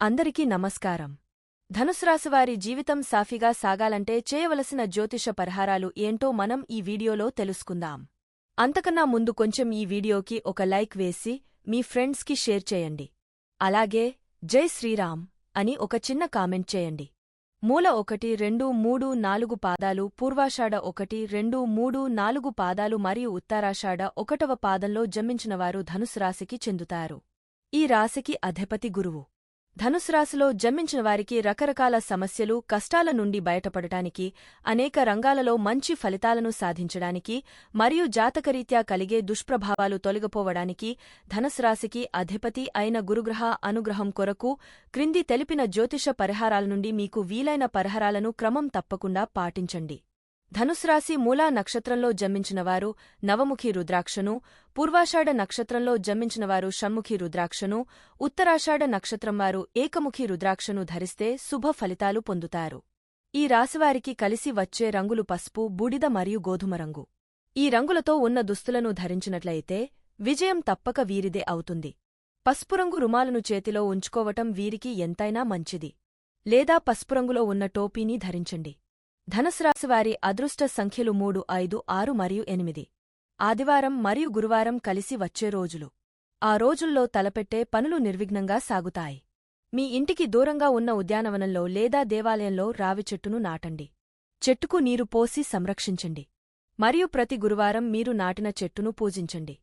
అందరికీ నమస్కారం. ధనుసురాశివారి జీవితం సాఫీగా సాగాలంటే చేయవలసిన జ్యోతిష పరిహారాలు ఏంటో మనం ఈ వీడియోలో తెలుసుకుందాం. అంతకన్నా ముందు కొంచెం ఈ వీడియోకి ఒక లైక్ వేసి మీ ఫ్రెండ్స్కి షేర్ చేయండి. అలాగే జై శ్రీరామ్ అని ఒక చిన్న కామెంట్ చేయండి. మూల ఒకటి రెండు మూడు నాలుగు పాదాలు పూర్వాషాఢ ఒకటి రెండు మూడు నాలుగు పాదాలు మరియు ఉత్తరాషాఢ ఒకటవ పాదంలో జన్మించినవారు ధనుసు రాశికి చెందుతారు. ఈ రాశికి అధిపతి గురువు. ధనుసు రాశిలో జన్మించిన వారికి రకరకాల సమస్యలు కష్టాల నుండి బయటపడటానికి అనేక రంగాలలో మంచి ఫలితాలను సాధించడానికి మరియు జాతకరీత్యా కలిగే దుష్ప్రభావాలు తొలగిపోవడానికి ధనుసు రాశికి అధిపతి అయిన గురుగ్రహ అనుగ్రహం కొరకు క్రింది తెలిపిన జ్యోతిష పరిహారాల నుండి మీకు వీలైన పరిహారాలను క్రమం తప్పకుండా పాటించండి. ధనుస్రాశి మూలా నక్షత్రంలో జన్మించినవారు నవముఖి రుద్రాక్షను పూర్వాషాఢ నక్షత్రంలో జన్మించినవారు షణ్ముఖి రుద్రాక్షను ఉత్తరాషాఢ నక్షత్రం వారు ఏకముఖి రుద్రాక్షను ధరిస్తే శుభ ఫలితాలు పొందుతారు. ఈ రాశివారికి కలిసి వచ్చే రంగులు పసుపు బూడిద మరియు గోధుమ రంగు. ఈ రంగులతో ఉన్న దుస్తులను ధరించినట్లయితే విజయం తప్పక వీరిదే అవుతుంది. పసుపురంగు రుమాలను చేతిలో ఉంచుకోవటం వీరికి ఎంతైనా మంచిది. లేదా పసుపురంగులో ఉన్న టోపీని ధరించండి. ధనుసురాశివారి అదృష్ట సంఖ్యలు మూడు ఐదు ఆరు మరియు ఎనిమిది. ఆదివారం మరియు గురువారం కలిసి వచ్చే రోజులు. ఆ రోజుల్లో తలపెట్టే పనులు నిర్విఘ్నంగా సాగుతాయి. మీ ఇంటికి దూరంగా ఉన్న ఉద్యానవనంలో లేదా దేవాలయంలో రావి చెట్టును నాటండి. చెట్టుకు నీరు పోసి సంరక్షించండి. మరియు ప్రతి గురువారం మీరు నాటిన చెట్టును పూజించండి.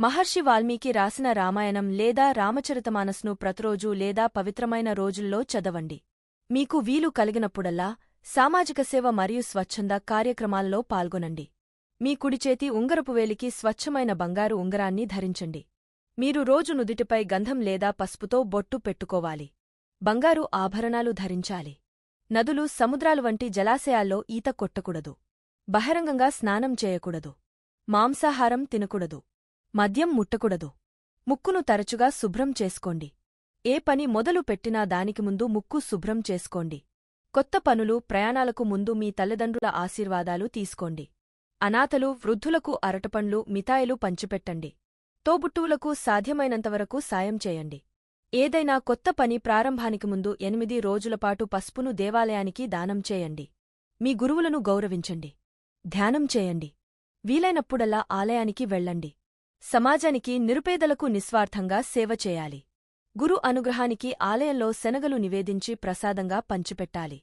మహర్షి వాల్మీకి రాసిన రామాయణం లేదా రామచరితమానస్ను ప్రతిరోజూ లేదా పవిత్రమైన రోజుల్లో చదవండి. మీకు వీలు కలిగినప్పుడల్లా సామాజిక సేవ మరియు స్వచ్ఛంద కార్యక్రమాల్లో పాల్గొనండి. మీ కుడిచేతి ఉంగరపు వేలికి స్వచ్ఛమైన బంగారు ఉంగరాన్ని ధరించండి. మీరు రోజు నుదిటిపై గంధం లేదా పసుపుతో బొట్టు పెట్టుకోవాలి. బంగారు ఆభరణాలు ధరించాలి. నదులు సముద్రాలు వంటి జలాశయాల్లో ఈత కొట్టకూడదు. బహిరంగంగా స్నానం చేయకూడదు. మాంసాహారం తినకూడదు. మద్యం ముట్టకూడదు. ముక్కును తరచుగా శుభ్రం చేసుకోండి. ఏ పని మొదలు పెట్టినా దానికి ముందు ముక్కు శుభ్రం చేసుకోండి. కొత్త పనులు ప్రయాణాలకు ముందు మీ తల్లిదండ్రుల ఆశీర్వాదాలు తీసుకోండి. అనాథలు వృద్ధులకు అరటపండ్లు మిఠాయిలు పంచిపెట్టండి. తోబుట్టువులకు సాధ్యమైనంతవరకు సాయం చేయండి. ఏదైనా కొత్త పని ప్రారంభానికి ముందు ఎనిమిది రోజులపాటు పసుపును దేవాలయానికి దానం చేయండి. మీ గురువులను గౌరవించండి. ధ్యానం చేయండి. వీలైనప్పుడల్లా ఆలయానికి వెళ్ళండి. సమాజానికి నిరుపేదలకు నిస్వార్థంగా సేవ చేయాలి. గురు అనుగ్రహానికి ఆలయంలో శనగలు నివేదించి ప్రసాదంగా పంచిపెట్టాలి.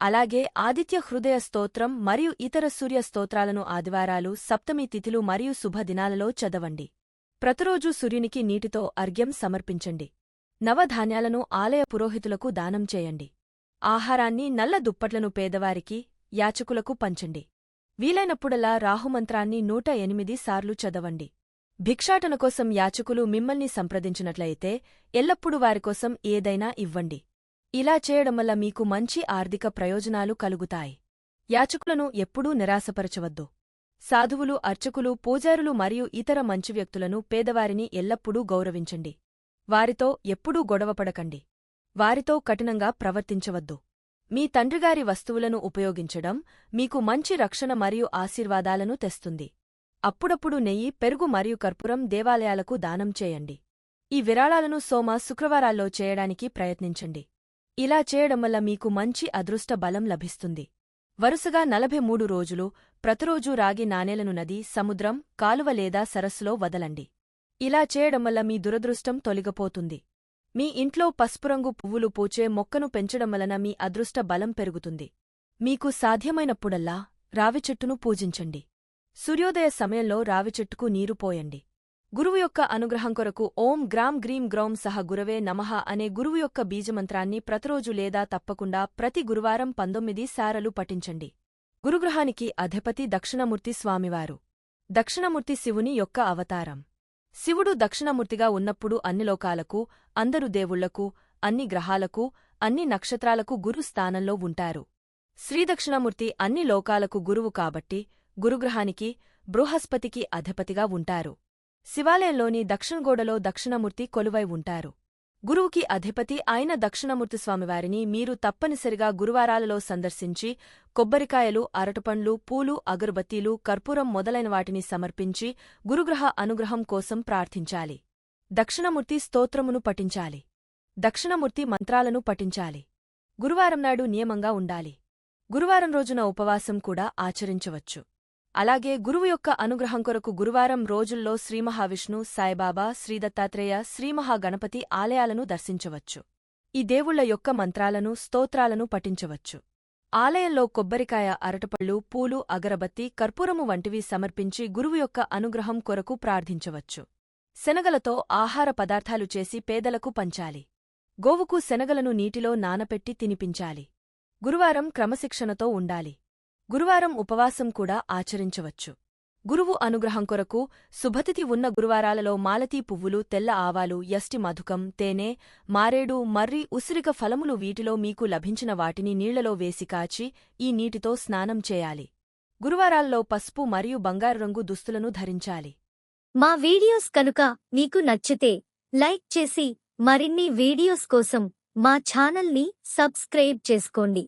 అలాగే ఆదిత్య హృదయ స్తోత్రం మరియు ఇతర సూర్య స్తోత్రాలను ఆదివారాలు సప్తమి తిథులు మరియు శుభదినాలలో చదవండి. ప్రతిరోజూ సూర్యునికి నీటితో అర్ఘ్యం సమర్పించండి. నవధాన్యాలను ఆలయ పురోహితులకు దానం చేయండి. ఆహారాన్ని నల్ల దుప్పట్లను పేదవారికి యాచకులకు పంచండి. వీలైనప్పుడల్లా రాహుమంత్రాన్ని నూట ఎనిమిది సార్లు చదవండి. భిక్షాటన కోసం యాచకులు మిమ్మల్ని సంప్రదించినట్లయితే ఎల్లప్పుడూ వారికోసం ఏదైనా ఇవ్వండి. ఇలా చేయడం వల్ల మీకు మంచి ఆర్థిక ప్రయోజనాలు కలుగుతాయి. యాచకులను ఎప్పుడూ నిరాశపరచవద్దు. సాధువులు అర్చకులు పూజారులు మరియు ఇతర మంచి వ్యక్తులను పేదవారిని ఎల్లప్పుడూ గౌరవించండి. వారితో ఎప్పుడూ గొడవపడకండి వారితో కఠినంగా ప్రవర్తించవద్దు. మీ తండ్రిగారి వస్తువులను ఉపయోగించడం మీకు మంచి రక్షణ మరియు ఆశీర్వాదాలను తెస్తుంది. అప్పుడప్పుడు నెయ్యి పెరుగు మరియు కర్పూరం దేవాలయాలకు దానం చేయండి. ఈ విరాళాలను సోమ శుక్రవారాల్లో చేయడానికి ప్రయత్నించండి. ఇలా చేయడం వల్ల మీకు మంచి అదృష్ట బలం లభిస్తుంది. వరుసగా నలభై మూడు రోజులు ప్రతిరోజూ రాగి నాణేలను నది సముద్రం కాలువ లేదా సరస్సులో వదలండి. ఇలా చేయడం వల్ల మీ దురదృష్టం తొలగిపోతుంది. మీ ఇంట్లో పసుపురంగు పువ్వులు పూచే మొక్కను పెంచడం వలన మీ అదృష్ట బలం పెరుగుతుంది. మీకు సాధ్యమైనప్పుడల్లా రావి చెట్టును పూజించండి. సూర్యోదయ సమయంలో రావి చెట్టుకు నీరు పోయండి. గురువు యొక్క అనుగ్రహం కొరకు ఓం గ్రామ్ గ్రీం గ్రౌం సహ గురవే నమః అనే గురువు యొక్క బీజమంత్రాన్ని ప్రతిరోజు లేదా తప్పకుండా ప్రతి గురువారం పంతొమ్మిది సారలు పఠించండి. గురుగ్రహానికి అధిపతి దక్షిణమూర్తి స్వామివారు. దక్షిణమూర్తి శివుని యొక్క అవతారం. శివుడు దక్షిణమూర్తిగా ఉన్నప్పుడు అన్ని లోకాలకు అందరు దేవుళ్ళకు అన్ని గ్రహాలకు అన్ని నక్షత్రాలకు గురు స్థానంలో ఉంటారు. శ్రీదక్షిణమూర్తి అన్ని లోకాలకు గురువు కాబట్టి గురుగ్రహానికి బృహస్పతికి అధిపతిగా ఉంటారు. శివాలయంలోని దక్షిణగోడలో దక్షిణమూర్తి కొలువై ఉంటారు. గురువుకి అధిపతి అయిన దక్షిణమూర్తి స్వామివారిని మీరు తప్పనిసరిగా గురువారాలలో సందర్శించి కొబ్బరికాయలు అరటిపండ్లు పూలు అగరుబత్తీలు కర్పూరం మొదలైన వాటిని సమర్పించి గురుగ్రహ అనుగ్రహం కోసం ప్రార్థించాలి. దక్షిణమూర్తి స్తోత్రమును పఠించాలి. దక్షిణమూర్తి మంత్రాలను పఠించాలి. గురువారం నాడు నియమంగా ఉండాలి. గురువారం రోజున ఉపవాసం కూడా ఆచరించవచ్చు. అలాగే గురువు యొక్క అనుగ్రహం కొరకు గురువారం రోజుల్లో శ్రీమహావిష్ణు సాయిబాబా శ్రీదత్తాత్రేయ శ్రీమహాగణపతి ఆలయాలను దర్శించవచ్చు. ఈ దేవుళ్ళ యొక్క మంత్రాలను స్తోత్రాలను పఠించవచ్చు. ఆలయంలో కొబ్బరికాయ అరటపళ్ళు పూలు అగరబత్తి కర్పూరము వంటివి సమర్పించి గురువు యొక్క అనుగ్రహం కొరకు ప్రార్థించవచ్చు. శనగలతో ఆహార పదార్థాలు చేసి పేదలకు పంచాలి. గోవుకు శనగలను నీటిలో నానపెట్టి తినిపించాలి. గురువారం క్రమశిక్షణతో ఉండాలి. గురువారం ఉపవాసం కూడా ఆచరించవచ్చు. గురువు అనుగ్రహం కొరకు శుభతిథి ఉన్న గురువారాలలో మాలతీ పువ్వులు తెల్ల ఆవాలు యష్టి మధుకం తేనె మారేడు మర్రి ఉసిరిక ఫలములు వీటిలో మీకు లభించిన వాటిని నీళ్ళలో వేసి కాచి ఈ నీటితో స్నానం చేయాలి. గురువారాల్లో పసుపు మరియు బంగారు రంగు దుస్తులను ధరించాలి. మా వీడియోస్ కనుక మీకు నచ్చితే లైక్ చేసి మరిన్ని వీడియోస్ కోసం మా ఛానల్ని సబ్స్క్రైబ్ చేసుకోండి.